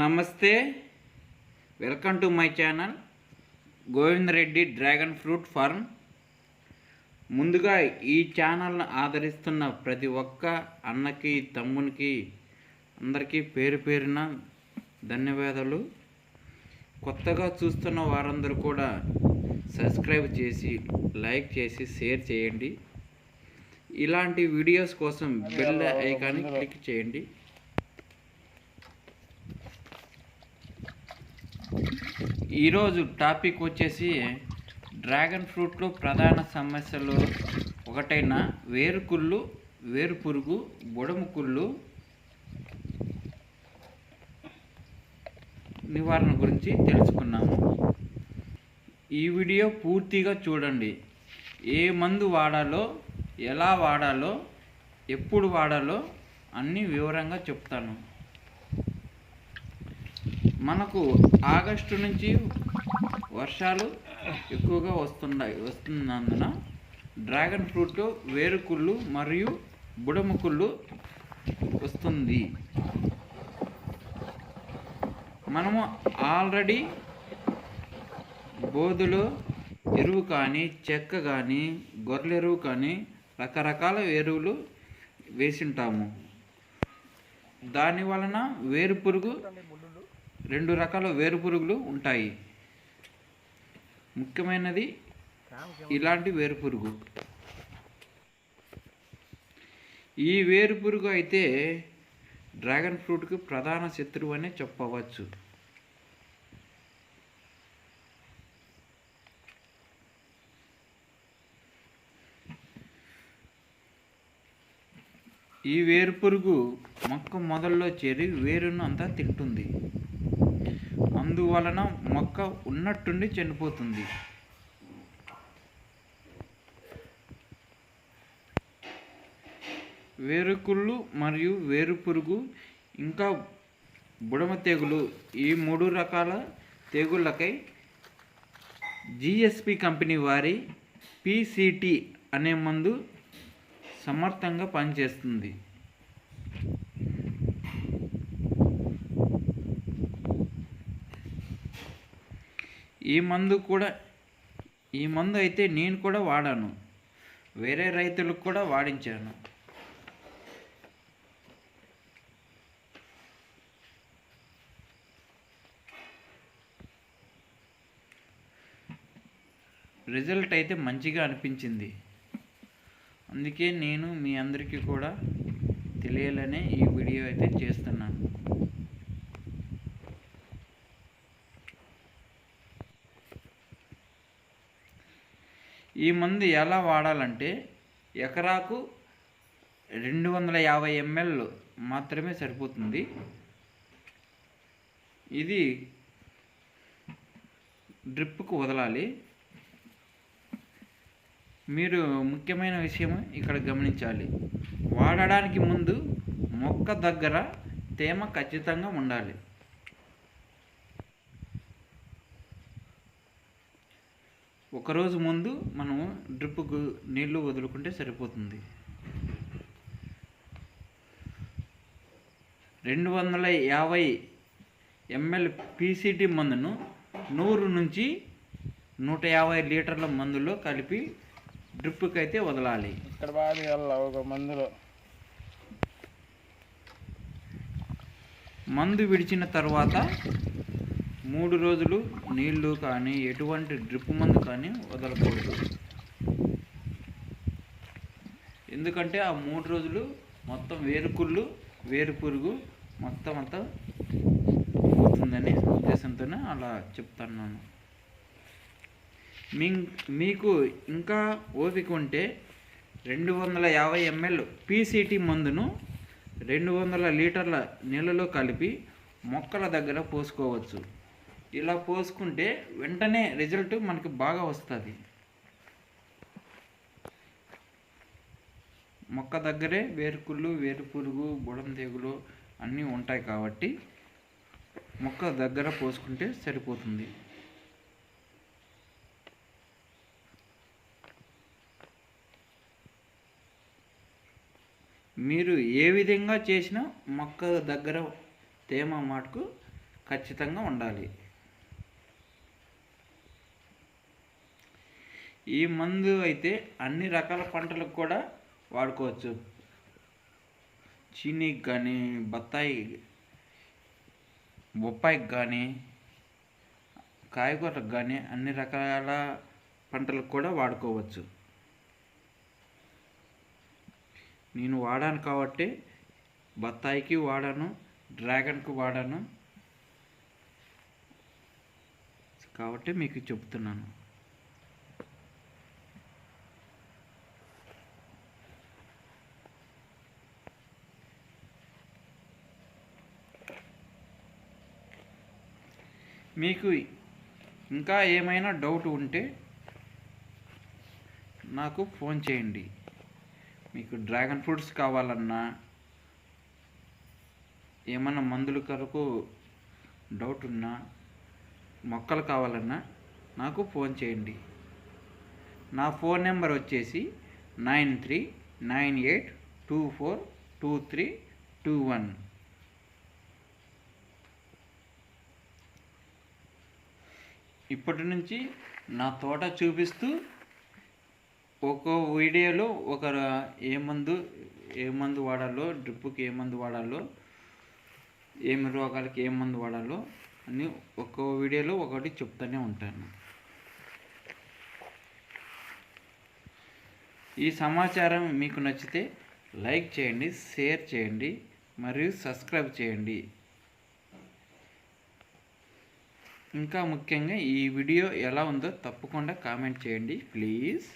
నమస్తే. Welcome to my channel. Govind Reddy dragon fruit farm. ముందుగా ఈ ఛానల్ను ఆదరిస్తున్న ప్రతి ఒక్క అన్నకి తమ్మునికి అందరికీ పేరు పేరున ధన్యవాదాలు. కొత్తగా చూస్తున్న వారందరూ కూడా సబ్స్క్రైబ్ చేసి లైక్ చేసి షేర్ చేయండి. ఇలాంటి వీడియోస్ కోసం బెల్ ఐకాన్ని క్లిక్ చేయండి. ఈరోజు టాపిక్ వచ్చేసి డ్రాగన్ ఫ్రూట్లో ప్రధాన సమస్యలు ఒకటైన వేరుకుళ్ళు వేరు పురుగు బుడము కుళ్ళు నివారణ గురించి తెలుసుకున్నాము. ఈ వీడియో పూర్తిగా చూడండి. ఏ మందు వాడాలో ఎలా వాడాలో ఎప్పుడు వాడాలో అన్నీ వివరంగా చెప్తాను. మనకు ఆగస్టు నుంచి వర్షాలు ఎక్కువగా వస్తున్నాయి వస్తున్నందున డ్రాగన్ ఫ్రూట్ వేరుకుళ్ళు మరియు బుడముకుళ్ళు వస్తుంది. మనము ఆల్రెడీ బోధులో ఎరువు కానీ చెక్క కానీ గొర్రెరువు కానీ రకరకాల ఎరువులు వేసింటాము. దాని వలన వేరు పురుగు రెండు రకాల వేరు పురుగులు ఉంటాయి. ముఖ్యమైనది ఇలాంటి వేరు పురుగు ఈ వేరు పురుగు అయితే డ్రాగన్ ఫ్రూట్కి ప్రధాన శత్రువు అనే చెప్పవచ్చు. ఈ వేరు పురుగు మొక్క మొదల్లో చేరి వేరును అంతా తింటుంది. అందువలన మొక్క ఉన్నట్టుండి చనిపోతుంది. వేరుకుళ్ళు మరియు వేరు పురుగు ఇంకా బుడమ తెగులు ఈ మూడు రకాల తెగుళ్ళకై జిఎస్పి కంపెనీ వారి పిసిటి అనే మందు సమర్థంగా పనిచేస్తుంది. ఈ మందు కూడా ఈ మందు అయితే నేను కూడా వాడాను. వేరే రైతులకు కూడా వాడించాను. రిజల్ట్ అయితే మంచిగా అనిపించింది. అందుకే నేను మీ అందరికీ కూడా తెలియాలనే ఈ వీడియో అయితే చేస్తున్నాను. ఈ మందు ఎలా వాడాలంటే ఎకరాకు రెండు వందల యాభై ఎంఎల్ మాత్రమే సరిపోతుంది. ఇది డ్రిప్కు వదలాలి. మీరు ముఖ్యమైన విషయం ఇక్కడ గమనించాలి. వాడడానికి ముందు మొక్క దగ్గర తేమ ఖచ్చితంగా ఉండాలి. ఒకరోజు ముందు మనము డ్రిప్కు నీళ్ళు వదులుకుంటే సరిపోతుంది. రెండు వందల యాభై ఎంఎల్ పీసీటీ మందును నూరు నుంచి నూట యాభై లీటర్ల మందులో కలిపి డ్రిప్కి అయితే వదలాలి. ఇక్కడ బాగా ఒక మందులో. మందు విడిచిన తర్వాత మూడు రోజులు నీళ్ళు కానీ ఎటువంటి డ్రిప్ మందు కానీ వదలకూడదు. ఎందుకంటే ఆ మూడు రోజులు మొత్తం వేరుకుళ్ళు వేరు పురుగు మొత్తం అంతా పోతుందనే ఉద్దేశంతోనే అలా చెప్తున్నాను. మీ మీకు ఇంకా ఓపిక ఉంటే రెండు వందల యాభై ఎంఎల్ పీసీటీ మందును రెండు వందల లీటర్ల నీళ్ళలో కలిపి మొక్కల దగ్గర పోసుకోవచ్చు. ఇలా పోసుకుంటే వెంటనే రిజల్ట్ మనకి బాగా వస్తుంది. మొక్క దగ్గరే వేరుకుళ్ళు వేరు పురుగు బుడం తెగులు అన్నీ ఉంటాయి కాబట్టి మొక్క దగ్గర పోసుకుంటే సరిపోతుంది. మీరు ఏ విధంగా చేసినా మొక్క దగ్గర తేమ మాటకు ఖచ్చితంగా ఉండాలి. ఈ మందు అయితే అన్ని రకాల పంటలకు కూడా వాడుకోవచ్చు. చీనీకి కానీ బత్తాయి బొప్పాయికి కానీ కాయగూరకు కానీ అన్ని రకాల పంటలకు కూడా వాడుకోవచ్చు. నేను వాడాను కాబట్టి బత్తాయికి వాడాను డ్రాగన్కి వాడాను. కాబట్టి మీకు చెప్తున్నాను. మీకు ఇంకా ఏమైనా డౌట్ ఉంటే నాకు ఫోన్ చేయండి. మీకు డ్రాగన్ ఫ్రూట్స్ కావాలన్నా ఏమైనా మందుల కొరకు డౌట్ ఉన్నా మొక్కలు కావాలన్నా నాకు ఫోన్ చేయండి. నా ఫోన్ నెంబర్ వచ్చేసి nine three nine eight two four two three two one. ఇప్పటి నుంచి నా తోట చూపిస్తూ ఒక్కో వీడియోలో ఒక ఏ మందు ఏ మందు వాడాలో డ్రిప్పుకి ఏ మందు వాడాలో ఏమి రోగాలకి ఏ మందు వాడాలో అని ఒక్కో వీడియోలో ఒకటి చెప్తూనే ఉంటాను. ఈ సమాచారం మీకు నచ్చితే లైక్ చేయండి షేర్ చేయండి మరియు సబ్స్క్రైబ్ చేయండి. ఇంకా ముఖ్యంగా ఈ వీడియో ఎలా ఉందో తప్పకుండా కామెంట్ చేయండి ప్లీజ్.